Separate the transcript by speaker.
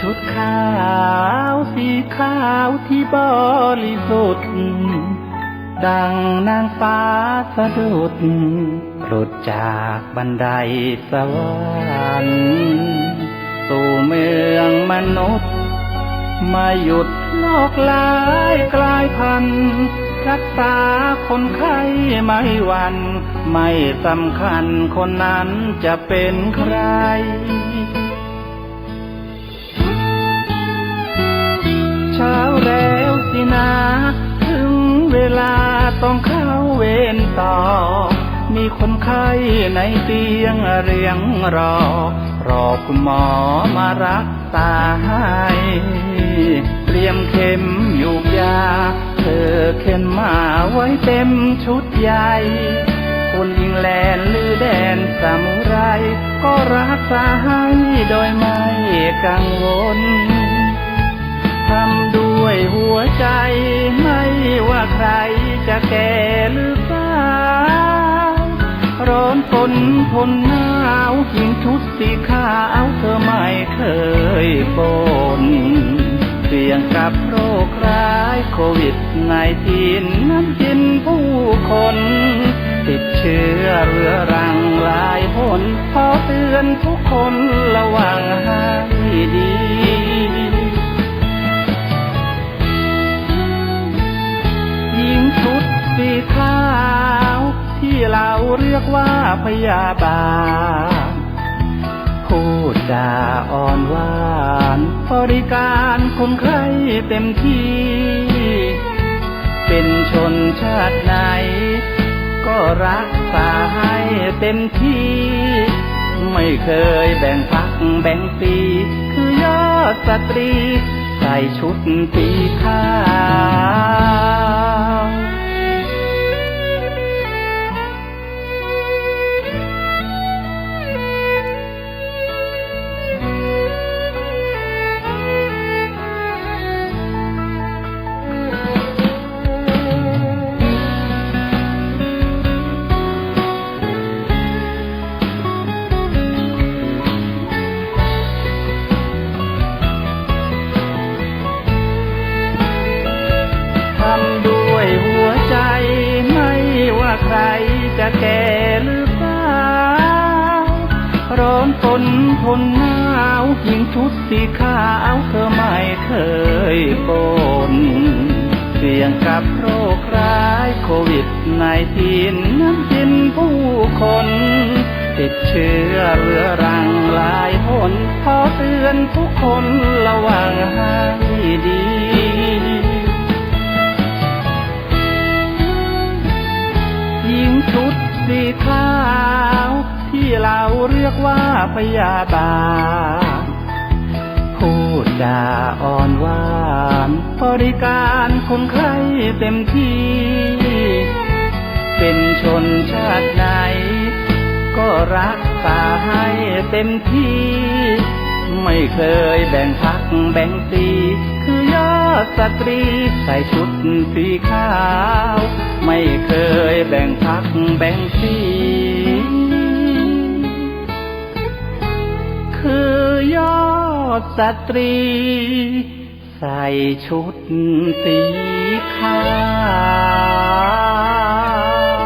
Speaker 1: ชุดขาวสีขาวที่บริสุทธิ์ดังนางฟ้าสะดุดหลุดจากบันไดสวรรค์สู่เมืองมนุษย์ มาหยุดโลกลายกลายพันธุ์รักษาคนไข้ไม่วัน ไม่สำคัญคนนั้นจะเป็นใคร เช้าแล้วสินะ ถึงเวลาต้องเข้าเวรต่อ มีคนไข้ในเตียงเรียงรอ รอคุณหมอมารักษาให้เตรียมเข็มอยูกยา เธอเข็นมาไว้เต็มชุดใหญ่คนยิงแลนหรือแดนสามุไร ก็รักษาให้โดยไม่กังวล จะแก่หรือสาวร้อนฝนทนหนาวหิงชุดสีขาวเธอไม่เคยบนเสี่ยงกับโรคร้ายโควิดในทีนนั้นกินผู้คน ติดเชื้อเรื้อรังหลายผลขอเตือนทุกคนราวที่เราเรียกว่าพยาบาลพูดจาอ่อนหวานบริการคนไข้เต็มที่ เป็นชนชาติไหน ก็รักษาให้เต็มที่ ไม่เคยแบ่งพักแบ่งปีคือยอดสตรี ใส่ชุดสีขาว แก่หรือสาร้อนฝนทนหนาวหิงชุดสีขาวเธอไม่เคยปนเสี่ยงกับโรคร้ายโควิดในทีนนั้นกินผู้คน ติดเชื้อเรื้อรังหลายหนขอเตือนทุกคนระวังให้ดี สีขาว ที่เราเรียกว่าพยาบาลพูดจาอ่อนหวานบริการคนไข้เต็มที่ เป็นชนชาติไหน ก็รักษาให้เต็มที่ ไม่เคยแบ่งพักแบ่งสีคือยอดสตรีใส่ชุดสีขาว ไม่เคย แบ่งพักแบ่งสีคือยอดสตรี ใส่ชุดสีขาว